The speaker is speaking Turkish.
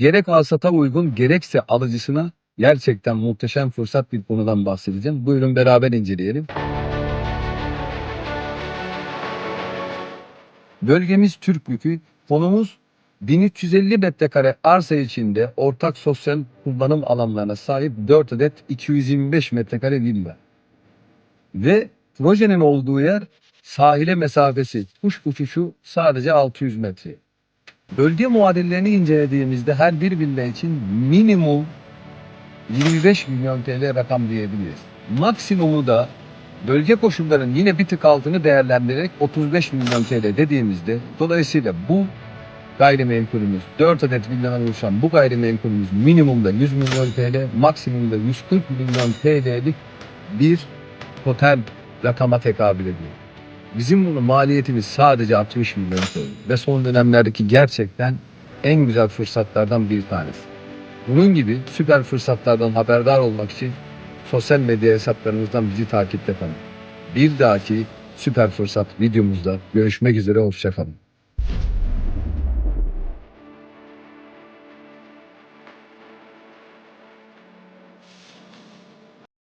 Gerek alsata uygun gerekse alıcısına gerçekten muhteşem fırsat bir konudan bahsedeceğim. Buyurun beraber inceleyelim. Bölgemiz Türkbükü. Konumuz 1350 metrekare arsa içinde ortak sosyal kullanım alanlarına sahip 4 adet 225 metrekare villa. Ve projenin olduğu yer sahile mesafesi kuş uçuşu sadece 600 metre. Bölge muadillerini incelediğimizde her bir villa için minimum 25 milyon TL rakam diyebiliriz. Maksimumu da bölge koşullarının yine bir tık altını değerlendirerek 35 milyon TL dediğimizde dolayısıyla bu gayrimenkulümüz 4 adet villadan oluşan bu gayrimenkulümüz minimumda 100 milyon TL, maksimumda 140 milyon TL'lik bir total rakama tekabül ediyor. Bizim bunun maliyetimiz sadece 60 milyon TL ve son dönemlerdeki gerçekten en güzel fırsatlardan bir tanesi. Bunun gibi süper fırsatlardan haberdar olmak için sosyal medya hesaplarımızdan bizi takipte kalın. Bir dahaki süper fırsat videomuzda görüşmek üzere hoşçakalın.